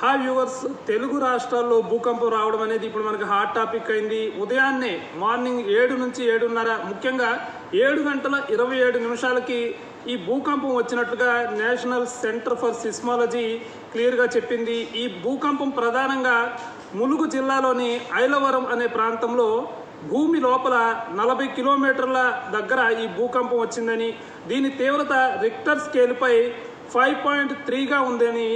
హా వ్యూవర్స్ తెలుగు రాష్ట్రాల్లో భూకంపం రావడం అనేది ఇప్పుడు మనకి హాట్ టాపిక్ అయింది. ఉదయాన్నే మార్నింగ్ ఏడు నుంచి ఏడున్నర ముఖ్యంగా ఏడు గంటల ఇరవై ఏడు నిమిషాలకి ఈ భూకంపం వచ్చినట్లుగా నేషనల్ సెంటర్ ఫర్ సిస్మాలజీ క్లియర్గా చెప్పింది. ఈ భూకంపం ప్రధానంగా ములుగు జిల్లాలోని ఐలవరం అనే ప్రాంతంలో భూమి లోపల నలభై కిలోమీటర్ల దగ్గర ఈ భూకంపం వచ్చిందని దీని తీవ్రత రిక్టర్ స్కేల్పై ఫైవ్ పాయింట్ త్రీగా ఉందని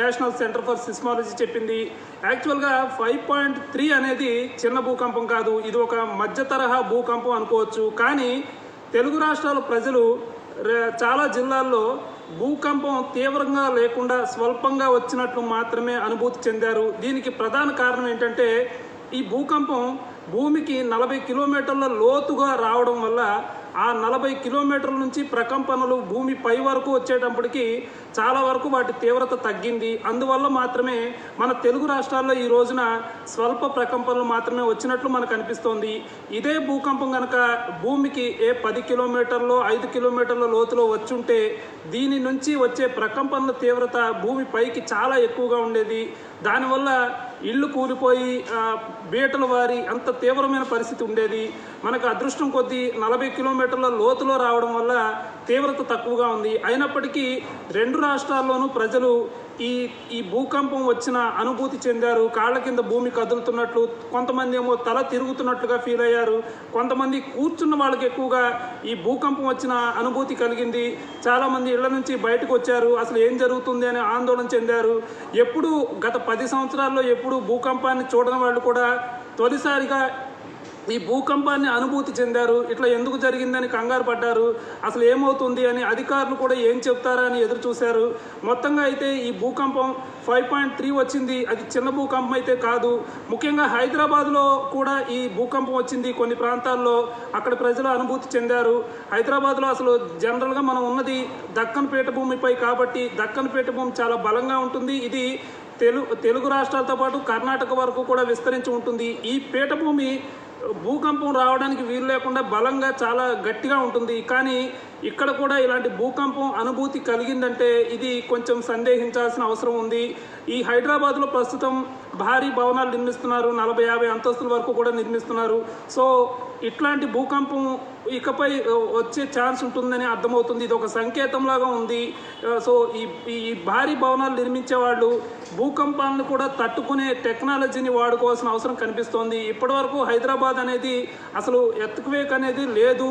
నేషనల్ సెంటర్ ఫర్ సిస్మాలజీ చెప్పింది. యాక్చువల్గా ఫైవ్ పాయింట్ త్రీ అనేది చిన్న భూకంపం కాదు. ఇది ఒక మధ్య తరహా భూకంపం అనుకోవచ్చు. కానీ తెలుగు రాష్ట్రాల ప్రజలు చాలా జిల్లాల్లో భూకంపం తీవ్రంగా లేకుండా స్వల్పంగా వచ్చినట్లు మాత్రమే అనుభూతి చెందారు. దీనికి ప్రధాన కారణం ఏంటంటే ఈ భూకంపం భూమికి నలభై కిలోమీటర్ల లోతుగా రావడం వల్ల ఆ నలభై కిలోమీటర్ల నుంచి ప్రకంపనలు భూమి పై వరకు వచ్చేటప్పటికి చాలా వరకు వాటి తీవ్రత తగ్గింది. అందువల్ల మాత్రమే మన తెలుగు రాష్ట్రాల్లో ఈ రోజున స్వల్ప ప్రకంపనలు మాత్రమే వచ్చినట్లు మనకు అనిపిస్తోంది. ఇదే భూకంపం కనుక భూమికి ఏ పది కిలోమీటర్లో ఐదు కిలోమీటర్ల లోతులో వచ్చుంటే దీని నుంచి వచ్చే ప్రకంపనల తీవ్రత భూమి పైకి చాలా ఎక్కువగా ఉండేది. దానివల్ల ఇల్లు కూలిపోయి బీటలు వారి అంత తీవ్రమైన పరిస్థితి ఉండేది. మనకు అదృష్టం కొద్దీ నలభై కిలోమీటర్ కిలోమీటర్ల లోతులో రావడం వల్ల తీవ్రత తక్కువగా ఉంది. అయినప్పటికీ రెండు రాష్ట్రాల్లోనూ ప్రజలు ఈ ఈ భూకంపం వచ్చిన అనుభూతి చెందారు. కాళ్ళ కింద భూమి కదులుతున్నట్లు కొంతమంది ఏమో తల తిరుగుతున్నట్లుగా ఫీల్ అయ్యారు. కొంతమంది కూర్చున్న వాళ్ళకి ఎక్కువగా ఈ భూకంపం వచ్చిన అనుభూతి కలిగింది. చాలామంది ఇళ్ళ నుంచి బయటకు వచ్చారు. అసలు ఏం జరుగుతుంది అని ఆందోళన చెందారు. ఎప్పుడు గత పది సంవత్సరాల్లో ఎప్పుడు భూకంపాన్ని చూడని వాళ్ళు కూడా తొలిసారిగా ఈ భూకంపాన్ని అనుభూతి చెందారు ఇట్లా ఎందుకు జరిగిందని కంగారు పడ్డారు అసలు ఏమవుతుంది అని అధికారులు కూడా ఏం చెప్తారా అని ఎదురు చూశారు. మొత్తంగా అయితే ఈ భూకంపం ఫైవ్ పాయింట్ త్రీ వచ్చింది అది చిన్న భూకంపం అయితే కాదు. ముఖ్యంగా హైదరాబాద్లో కూడా ఈ భూకంపం వచ్చింది కొన్ని ప్రాంతాల్లో అక్కడ ప్రజలు అనుభూతి చెందారు. హైదరాబాద్లో అసలు జనరల్గా మనం ఉన్నది దక్కన్ పీఠభూమిపై కాబట్టి దక్కన్ పీఠభూమి చాలా బలంగా ఉంటుంది. ఇది తెలుగు తెలుగు రాష్ట్రాలతో పాటు కర్ణాటక వరకు కూడా విస్తరించి ఉంటుంది. ఈ పీఠభూమి భూకంపం రావడానికి వీలు లేకుండా బలంగా చాలా గట్టిగా ఉంటుంది. కానీ ఇక్కడ కూడా ఇలాంటి భూకంపం అనుభూతి కలిగిందంటే ఇది కొంచెం సందేహించాల్సిన అవసరం ఉంది. ఈ హైదరాబాద్లో ప్రస్తుతం భారీ భవనాలు నిర్మిస్తున్నారు. నలభై యాభై అంతస్తుల వరకు కూడా నిర్మిస్తున్నారు. సో ఇట్లాంటి భూకంపం ఇకపై వచ్చే ఛాన్స్ ఉంటుందని అర్థమవుతుంది. ఇది ఒక సంకేతంలాగా ఉంది. సో ఈ ఈ భారీ భవనాలు నిర్మించే వాళ్ళు భూకంపాలను కూడా తట్టుకునే టెక్నాలజీని వాడుకోవాల్సిన అవసరం కనిపిస్తోంది. ఇప్పటివరకు హైదరాబాద్ అనేది అసలు ఎత్తుకువేక్ అనేది లేదు.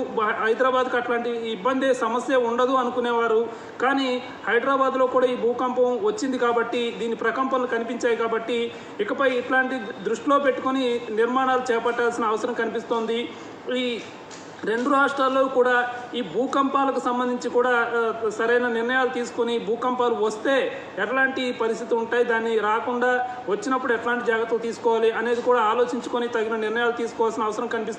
హైదరాబాద్కి అట్లాంటి ఇబ్బంది సమస్య ఉండదు అనుకునేవారు. కానీ హైదరాబాద్లో కూడా ఈ భూకంపం వచ్చింది కాబట్టి దీని ప్రకంపనలు కనిపించాయి కాబట్టి ఇకపై ఇట్లాంటి దృష్టిలో పెట్టుకొని నిర్మాణాలు చేపట్టాల్సిన అవసరం కనిపిస్తోంది. ఈ రెండు రాష్ట్రాల్లో కూడా ఈ భూకంపాలకు సంబంధించి కూడా సరైన నిర్ణయాలు తీసుకొని భూకంపాలు వస్తే ఎట్లాంటి పరిస్థితి ఉంటాయి దాన్ని రాకుండా వచ్చినప్పుడు ఎట్లాంటి జాగ్రత్తలు తీసుకోవాలి అనేది కూడా ఆలోచించుకొని తగిన నిర్ణయాలు తీసుకోవాల్సిన అవసరం కనిపిస్తుంది.